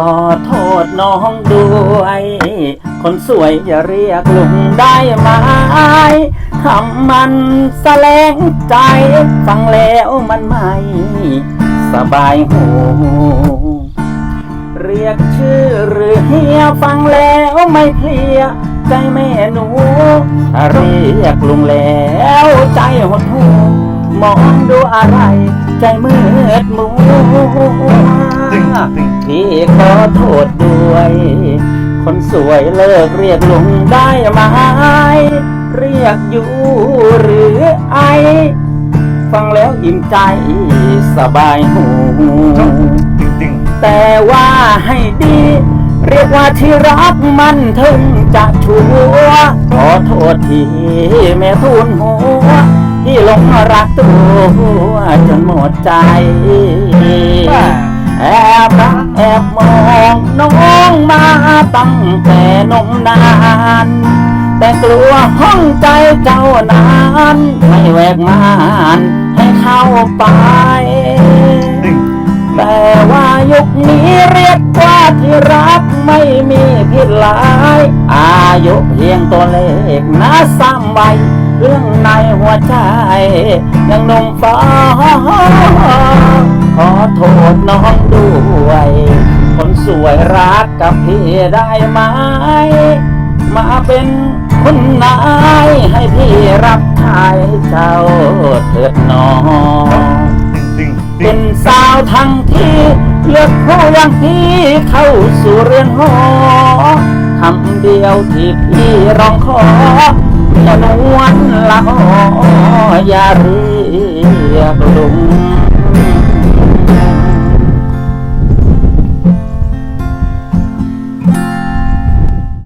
ขอโทษน้องด้วย คนสวยอย่าเรียกลุงได้ไหมคำมันแสลงใจ ฟังแล้วมันไม่สบายหูเรียกชื่อหรือเฮียฟังแล้วไม่เพลียใจแม่หนูเรียกลุงแล้วใจหดหูมองดูอะไร ใจมืดมัว พี่ขอโทษด้วย คนสวยเลิกเรียกลุงได้ไหมเรียกอยู่หรือไอ ฟังแล้วอิ่มใจสบายหูแต่ว่าให้ดี เรียกว่าที่รักมันถึงจะชัวขอโทษทีแม่ทุนหัวที่หลงรักตัวจนหมดใจแอบรัก แอบมองน้องมาตั้งแต่นมนาน แต่กลัวห้องใจเจ้านานไม่แวกมานให้เข้าไป แต่ว่ายุคนี้เรียกว่าที่รักไม่มีผิดหลาย อายุเพียงตัวเลขนะซ้ำไว้เรื่องในหัวใจยังนุ่มฟ้า ขอโทษน้องด้วย คนสวยรักกับพี่ได้ไหม มาเป็นคนนายให้พี่รับใช้เจ้าเถิดน้องเป็นสาวทั้งที่เลือกผู้อย่างพี่เข้าสู่เรือนหอคำเดียวที่พี่ร้องขออย่านวลละอออย่าเรียกลุง